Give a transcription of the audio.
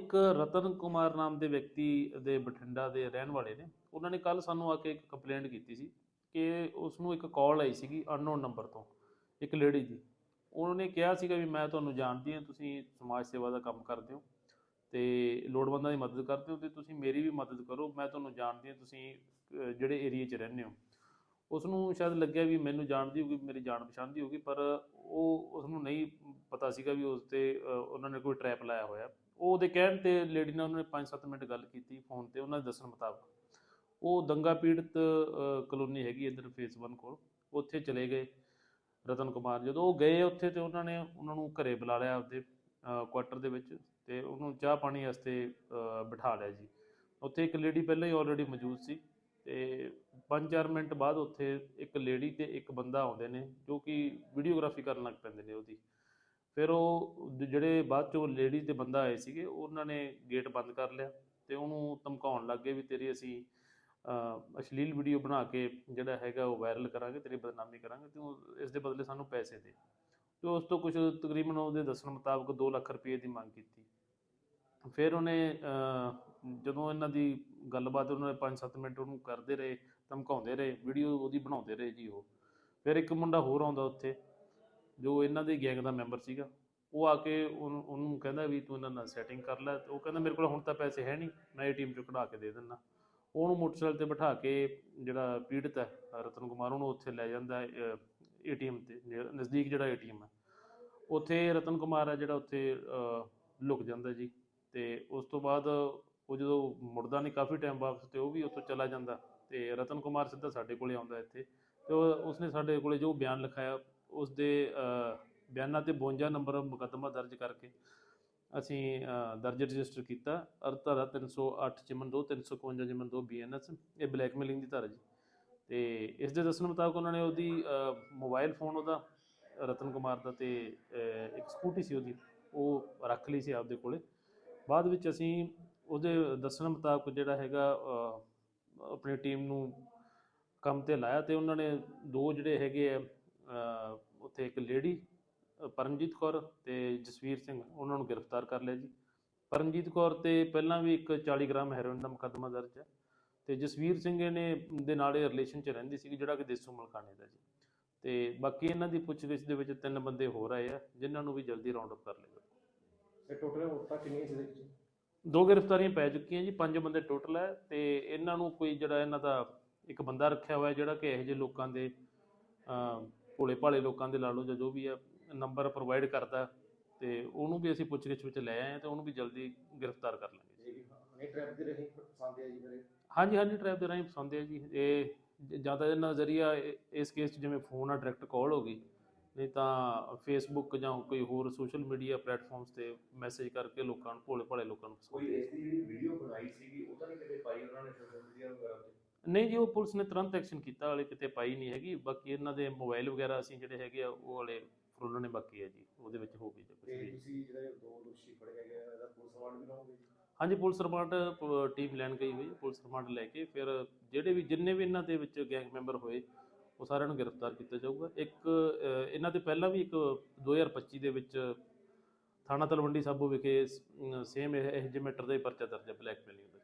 ਇੱਕ ਰਤਨ ਕੁਮਾਰ ਨਾਮ ਦੇ ਵਿਅਕਤੀ ਦੇ ਬਠਿੰਡਾ ਦੇ ਰਹਿਣ ਵਾਲੇ ਨੇ। ਉਹਨਾਂ ਨੇ ਕੱਲ ਸਾਨੂੰ ਆ ਕੇ ਇੱਕ ਕੰਪਲੇਂਟ ਕੀਤੀ ਸੀ ਕਿ ਉਸ ਨੂੰ ਇੱਕ ਕਾਲ ਆਈ ਸੀਗੀ ਅਨਨੋਨ ਨੰਬਰ ਤੋਂ, ਇੱਕ ਲੇਡੀ ਦੀ। ਉਹਨਾਂ ਨੇ ਕਿਹਾ ਸੀਗਾ ਵੀ ਮੈਂ ਤੁਹਾਨੂੰ ਜਾਣਦੀ ਹਾਂ, ਤੁਸੀਂ ਸਮਾਜ ਸੇਵਾ ਦਾ ਕੰਮ ਕਰਦੇ ਹੋ ਤੇ ਲੋੜਵੰਦਾਂ ਦੀ ਮਦਦ ਕਰਦੇ ਹੋ ਤੇ ਤੁਸੀਂ ਮੇਰੀ ਵੀ ਮਦਦ ਕਰੋ, ਮੈਂ ਤੁਹਾਨੂੰ ਜਾਣਦੀ ਹਾਂ, ਤੁਸੀਂ ਜਿਹੜੇ ਏਰੀਆ 'ਚ ਰਹਿੰਦੇ ਹੋ। ਉਸ ਨੂੰ ਸ਼ਾਇਦ ਲੱਗਿਆ ਵੀ ਮੈਨੂੰ ਜਾਣਦੀ ਹੋਊਗੀ, ਮੇਰੀ ਜਾਣ ਪਛਾਣ ਦੀ ਹੋਊਗੀ, ਪਰ ਉਹ ਉਸ ਨੂੰ ਨਹੀਂ ਪਤਾ ਸੀਗਾ ਵੀ ਉਸ ਤੇ ਉਹਨਾਂ ਨੇ ਕੋਈ ਟਰੈਪ ਲਾਇਆ ਹੋਇਆ। ਉਹ ਉਹਦੇ ਕਹਿਣ ਤੇ ਲੇਡੀ ਨਾਲ ਉਹਨਾਂ ਨੇ 5-7 ਮਿੰਟ ਗੱਲ ਕੀਤੀ ਫੋਨ ਤੇ, ਉਹਨਾਂ ਦੇ ਦੱਸਣ ਮੁਤਾਬਕ। ਉਹ ਦੰਗਾ ਪੀੜਤ ਕਲੋਨੀ ਹੈਗੀ ਇੱਧਰ ਫੇਸ 1 ਕੋਲ, ਉੱਥੇ ਚਲੇ ਗਏ ਰਤਨ ਕੁਮਾਰ। ਜਦੋਂ ਉਹ ਗਏ ਉੱਥੇ ਤੇ ਉਹਨਾਂ ਨੇ ਉਹਨਾਂ ਨੂੰ ਘਰੇ ਬੁਲਾ ਲਿਆ ਆਪਦੇ ਕੁਆਟਰ ਦੇ ਵਿੱਚ ਤੇ ਉਹਨੂੰ ਚਾਹ ਪਾਣੀ ਵਾਸਤੇ ਬਿਠਾ ਲਿਆ ਜੀ। ਉੱਥੇ ਇੱਕ ਲੇਡੀ ਪਹਿਲਾਂ ਹੀ ਆਲਰੇਡੀ ਮੌਜੂਦ ਸੀ। ਤੇ 5-4 ਮਿੰਟ ਬਾਅਦ ਉੱਥੇ ਇੱਕ ਲੇਡੀ ਤੇ ਇੱਕ ਬੰਦਾ ਆਉਂਦੇ ਨੇ, ਜੋ ਕਿ ਵੀਡੀਓਗ੍ਰਾਫੀ ਕਰਨ ਲੱਗ ਪੈਂਦੇ ਨੇ ਉਹਦੀ। ਫਿਰ ਉਹ ਜਿਹੜੇ ਬਾਅਦ ਚੋਂ ਲੇਡੀ ਤੇ ਬੰਦਾ ਆਏ ਸੀਗੇ, ਉਹਨਾਂ ਨੇ ਗੇਟ ਬੰਦ ਕਰ ਲਿਆ ਤੇ ਉਹਨੂੰ ਧਮਕਾਉਣ ਲੱਗ ਗਏ ਵੀ ਤੇਰੀ ਅਸੀਂ ਅਸ਼ਲੀਲ ਵੀਡੀਓ ਬਣਾ ਕੇ ਜਿਹੜਾ ਹੈਗਾ ਉਹ ਵਾਇਰਲ ਕਰਾਂਗੇ, ਤੇਰੀ ਬਦਨਾਮੀ ਕਰਾਂਗੇ ਤੂੰ ਇਸ ਦੇ ਬਦਲੇ ਸਾਨੂੰ ਪੈਸੇ ਦੇ। ਤੇ ਉਸ ਤੋਂ ਕੁਝ ਤਕਰੀਬਨ ਉਹਦੇ ਦੱਸਣ ਮੁਤਾਬਕ 2 ਲੱਖ ਰੁਪਏ ਦੀ ਮੰਗ ਕੀਤੀ। ਫਿਰ ਉਹਨੇ ਜਦੋਂ ਇਹਨਾਂ ਦੀ ਗੱਲਬਾਤ ਉਹਨਾਂ ਨੇ 5-7 ਮਿੰਟ ਉਹਨੂੰ ਕਰਦੇ ਰਹੇ, ਧਮਕਾਉਂਦੇ ਰਹੇ ਵੀਡੀਓ ਉਹਦੀ ਬਣਾਉਂਦੇ ਰਹੇ ਜੀ ਉਹ। ਫਿਰ ਇੱਕ ਮੁੰਡਾ ਹੋਰ ਆਉਂਦਾ ਉੱਥੇ, ਜੋ ਇਹਨਾਂ ਦੇ ਗੈਂਗ ਦਾ ਮੈਂਬਰ ਸੀਗਾ। ਉਹ ਆ ਕੇ ਉਹਨੂੰ ਕਹਿੰਦਾ ਵੀ ਤੂੰ ਇਹਨਾਂ ਨਾਲ ਸੈਟਿੰਗ ਕਰ ਲੈ। ਤੇ ਉਹ ਕਹਿੰਦਾ ਮੇਰੇ ਕੋਲ ਹੁਣ ਤਾਂ ਪੈਸੇ ਹੈ ਨਹੀਂ, ਮੈਂ ਏਟੀਐਮ ਚੋਂ ਕਢਾ ਕੇ ਦੇ ਦਿੰਦਾ। ਉਹਨੂੰ ਮੋਟਰਸਾਈਕਲ ਤੇ ਬਿਠਾ ਕੇ ਜਿਹੜਾ ਪੀੜਤ ਹੈ, ਰਤਨ ਕੁਮਾਰ, ਉਹਨੂੰ ਉੱਥੇ ਲੈ ਜਾਂਦਾ ਏਟੀਐਮ ਤੇ ਨਜ਼ਦੀਕ ਜਿਹੜਾ ਏਟੀਐਮ ਹੈ। ਉੱਥੇ ਰਤਨ ਕੁਮਾਰ ਹੈ ਜਿਹੜਾ ਉੱਥੇ ਲੁਕ ਜਾਂਦਾ ਜੀ। ਤੇ ਉਸ ਤੋਂ ਬਾਅਦ ਉਹ ਜਦੋਂ ਮੁੜਦਾ ਨਹੀਂ ਕਾਫੀ ਟਾਈਮ ਵਾਪਸ ਤੇ ਉਹ ਵੀ ਉੱਥੋਂ ਚਲਾ ਜਾਂਦਾ ਤੇ ਰਤਨ ਕੁਮਾਰ ਸਿੱਧਾ ਸਾਡੇ ਕੋਲੇ ਆਉਂਦਾ ਇੱਥੇ ਤੇ ਉਹ- ਉਸਨੇ ਸਾਡੇ ਕੋਲੇ ਜੋ ਬਿਆਨ ਲਿਖਾਇਆ ਉਸ ਦੇ ਬਿਆਨਾਂ ਤੇ 52 ਨੰਬਰ ਮੁਕੱਦਮਾ ਦਰਜ ਕਰਕੇ ਅਸੀਂ ਦਰਜ ਰਜਿਸਟਰ ਕੀਤਾ। ਅਰ ਧਾਰਾ 308 ਜਿਮਨ 2 351 ਜਿਮਨ 2 ਬੀਐਨਐਸ ਇਹ ਬਲੈਕਮੇਲਿੰਗ ਦੀ ਧਾਰਾ ਜੀ। ਤੇ ਇਸ ਦੇ ਦੱਸਣ ਮੁਤਾਬਕ ਉਹਨਾਂ ਨੇ ਉਹਦੀ ਮੋਬਾਈਲ ਫੋਨ ਉਹਦਾ, ਰਤਨ ਕੁਮਾਰ ਦਾ ਤੇ ਇੱਕ ਸਕੂਟੀ ਸੀ ਉਹਦੀ, ਉਹ ਰੱਖ ਲਈ ਸੀ ਆਪਦੇ ਕੋਲੇ। ਬਾਅਦ ਵਿੱਚ ਅਸੀਂ ਉਹਦੇ ਦੱਸਣ ਮੁਤਾਬਕ ਜਿਹੜਾ ਹੈਗਾ ਆਪਣੀ ਟੀਮ ਨੂੰ ਕੰਮ ਤੇ ਲਾਇਆ ਤੇ ਉਹਨਾਂ ਨੇ ਦੋ ਜਿਹੜੇ ਹੈਗੇ ਆ ਉੱਥੇ ਇੱਕ ਲੇਡੀ, ਪਰਮਜੀਤ ਕੌਰ ਤੇ ਜਸਵੀਰ ਸਿੰਘ, ਉਹਨਾਂ ਨੂੰ ਗ੍ਰਿਫਤਾਰ ਕਰ ਲਿਆ ਜੀ। ਪਰਮਜੀਤ ਕੌਰ ਤੇ ਪਹਿਲਾਂ ਵੀ ਇੱਕ 40 ਗ੍ਰਾਮ ਹੈਰੋਇਨ ਦਾ ਮੁਕੱਦਮਾ ਦਰਜ ਹੈ ਤੇ ਜਸਵੀਰ ਸਿੰਘ ਨੇ ਦੇ ਨਾਲ ਇਹ ਰਿਲੇਸ਼ਨ 'ਚ ਰਹਿੰਦੀ ਸੀ ਜਿਹੜਾ ਕਿ ਦੇਸੂ ਮਲਕਾਣੇ ਦਾ ਜੀ। ਤੇ ਬਾਕੀ ਇਹਨਾਂ ਦੀ ਪੁੱਛਗਿੱਛ ਦੇ ਵਿੱਚ ਤਿੰਨ ਬੰਦੇ ਹੋਰ ਆਏ ਆ, ਜਿਨ੍ਹਾਂ ਨੂੰ ਵੀ ਜਲਦੀ ਰਾਉਂਡ ਅਪ ਕਰ ਲਿਆ ਤੇ ਟੋਟਲ ਔਰਤਾਂ ਕਿੰਨੀਆਂ ਸੀ ਇਹਦੇ ਵਿੱਚ? ਦੋ ਗ੍ਰਿਫਤਾਰੀਆਂ ਪੈ ਚੁੱਕੀਆਂ ਜੀ ਪੰਜ ਬੰਦੇ ਟੋਟਲ ਹੈ ਤੇ ਇਹਨਾਂ ਨੂੰ ਕੋਈ ਜਿਹੜਾ ਇਹਨਾਂ ਦਾ ਇੱਕ ਬੰਦਾ ਰੱਖਿਆ ਹੋਇਆ ਜਿਹੜਾ ਕਿ ਇਹੋ ਜਿਹੇ ਲੋਕਾਂ ਦੇ ਭੋਲੇ ਭਾਲੇ ਲੋਕਾਂ ਦੇ ਲਾ ਲਓ ਜਾਂ ਜੋ ਵੀ ਆ ਨੰਬਰ ਪ੍ਰੋਵਾਈਡ ਕਰਦਾ ਤੇ ਉਹਨੂੰ ਵੀ ਅਸੀਂ ਪੁੱਛਗਿੱਛ ਵਿੱਚ ਲੈ ਆਏ ਹਾਂ ਤੇ ਉਹਨੂੰ ਵੀ ਜਲਦੀ ਗ੍ਰਿਫਤਾਰ ਕਰ ਲਾਂਗੇ ਜੀ। ਹਨੀ ਟ੍ਰੈਪ ਦੇ ਰਹੀ ਪਸੰਦ ਹੈ ਜੀ ਮੇਰੇ ਹਾਂਜੀ ਹਾਂਜੀ ਟ੍ਰੈਪ ਦੇ ਰਾਹੀਂ ਪਸੰਦ ਹੈ ਜੀ। ਇਹ ਜ- ਤਾਂ ਇਹਦਾ ਨਜ਼ਰੀਆ ਇਹ- ਇਸ ਕੇਸ 'ਚ ਜਿਵੇਂ ਫੋਨ ਆ ਡਾਇਰੈਕਟ ਕਾਲ ਹੋ ਗਈ। ਨਹੀਂ ਤਾਂ ਫੇਸਬੁੱਕ ਜਾਂ ਕੋਈ ਹੋਰ ਸੋਸ਼ਲ ਮੀਡੀਆ ਪਲੇਟਫਾਰਮਸ ਤੇ ਮੈਸੇਜ ਕਰਕੇ ਲੋਕਾਂ ਨੂੰ ਭੋਲੇ ਭਾਲੇ ਲੋਕਾਂ ਨੂੰ ਕੋਈ ਇਸ ਦੀ ਜਿਹੜੀ ਵੀਡੀਓ ਬਣਾਈ ਸੀਗੀ ਉਹ ਤਾਂ ਨਹੀਂ ਕਿਤੇ ਪਾਈ ਉਹਨਾਂ ਨੇ ਸੋਸ਼ਲ ਮੀਡੀਆ ਵਗੈਰਾ ਤੇ? ਨਹੀਂ ਜੀ ਉਹ ਪੁਲਿਸ ਨੇ ਤੁਰੰਤ ਐਕਸ਼ਨ ਕੀਤਾ ਵਾਲੇ ਕਿਤੇ ਪਾਈ ਨਹੀਂ ਹੈਗੀ। ਬਾਕੀ ਇਹਨਾਂ ਦੇ ਮੋਬਾਈਲ ਵਗੈਰਾ ਅਸੀਂ ਜਿਹੜੇ ਹੈਗੇ ਆ ਉਹ ਵਾਲੇ ਫਰੋਲਣੇ ਬਾਕੀ ਹੈ ਜੀ ਉਹਦੇ ਵਿੱਚ ਹੋ ਗਈ ਜੀ। ਤੇ ਵੀ। ਤੁਸੀਂ ਜਿਹੜੇ ਦੋ ਦੋਸ਼ੀ ਫੜੇ ਗਏ ਆ, ਇਹਦਾ ਪੁਲਿਸ ਵਾਰਡ ਵੀ ਲਾਓਗੇ ਜੀ? ਹਾਂਜੀ ਪੁਲਿਸ ਰਿਮਾਂਡ ਟੀਮ ਲੈਣ ਗਈ ਹੋਈ ਹੈ ਪੁਲਿਸ ਰਿਮਾਂਡ ਲੈ ਕੇ। ਫਿਰ ਜਿਹੜੇ ਵੀ ਜਿੰਨੇ ਵੀ ਇਹਨਾਂ ਦੇ ਵਿੱਚ ਗੈਂਗ ਮੈਂਬਰ ਹੋਏ ਉਹ ਸਾਰਿਆਂ ਨੂੰ ਗ੍ਰਿਫਤਾਰ ਕੀਤਾ ਜਾਊਗਾ। ਇੱਕ ਇਹਨਾਂ ਤੇ ਪਹਿਲਾਂ ਵੀ ਇੱਕ 2025 ਦੇ ਵਿੱਚ ਥਾਣਾ ਤਲਵੰਡੀ ਸਾਬੋ ਵਿਖੇ ਸੇਮ ਇਹ ਜਿਹੇ ਮੈਟਰ ਦਾ ਹੀ ਪਰਚਾ ਦਰਜ ਹੈ ਬਲੈਕਮੇਲਿੰਗ ਦਾ।